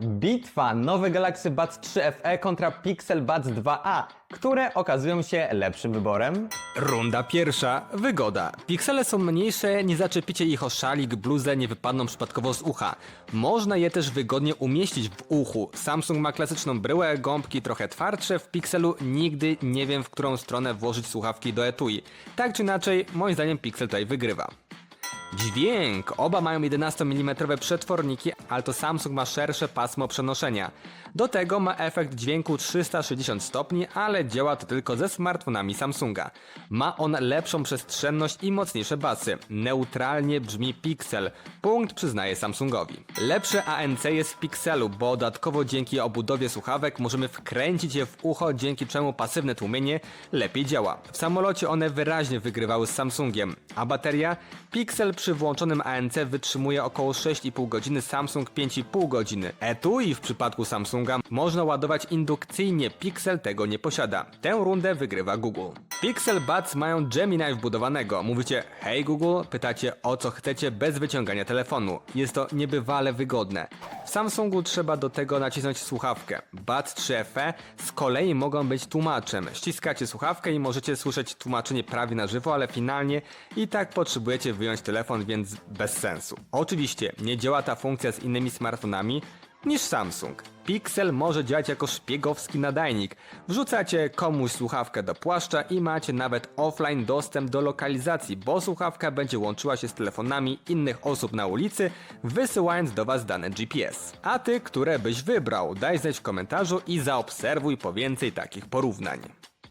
Bitwa nowe Galaxy Buds 3 FE kontra Pixel Buds 2a, które okazują się lepszym wyborem. Runda pierwsza. Wygoda. Piksele są mniejsze, nie zaczepicie ich o szalik, bluzę, nie wypadną przypadkowo z ucha. Można je też wygodnie umieścić w uchu. Samsung ma klasyczną bryłę, gąbki trochę twardsze, w Pixelu nigdy nie wiem w którą stronę włożyć słuchawki do etui. Tak czy inaczej, moim zdaniem Pixel tutaj wygrywa. Dźwięk. Oba mają 11 mm przetworniki, ale to Samsung ma szersze pasmo przenoszenia. Do tego ma efekt dźwięku 360 stopni, ale działa to tylko ze smartfonami Samsunga. Ma on lepszą przestrzenność i mocniejsze basy. Neutralnie brzmi Pixel. Punkt przyznaje Samsungowi. Lepsze ANC jest w Pixelu, bo dodatkowo dzięki obudowie słuchawek możemy wkręcić je w ucho, dzięki czemu pasywne tłumienie lepiej działa. W samolocie one wyraźnie wygrywały z Samsungiem, a bateria? Pixel przy włączonym ANC wytrzymuje około 6,5 godziny, Samsung 5,5 godziny. Etui w przypadku Samsunga można ładować indukcyjnie, Pixel tego nie posiada. Tę rundę wygrywa Google. Pixel Buds mają Gemini wbudowanego. Mówicie, hej Google, pytacie o co chcecie bez wyciągania telefonu. Jest to niebywale wygodne. W Samsungu trzeba do tego nacisnąć słuchawkę. Buds 3 FE z kolei mogą być tłumaczem. Ściskacie słuchawkę i możecie słyszeć tłumaczenie prawie na żywo, ale finalnie i tak potrzebujecie wyjąć telefon, więc bez sensu. Oczywiście nie działa ta funkcja z innymi smartfonami niż Samsung. Pixel może działać jako szpiegowski nadajnik. Wrzucacie komuś słuchawkę do płaszcza i macie nawet offline dostęp do lokalizacji, bo słuchawka będzie łączyła się z telefonami innych osób na ulicy, wysyłając do Was dane GPS. A ty, które byś wybrał, daj znać w komentarzu i zaobserwuj po więcej takich porównań.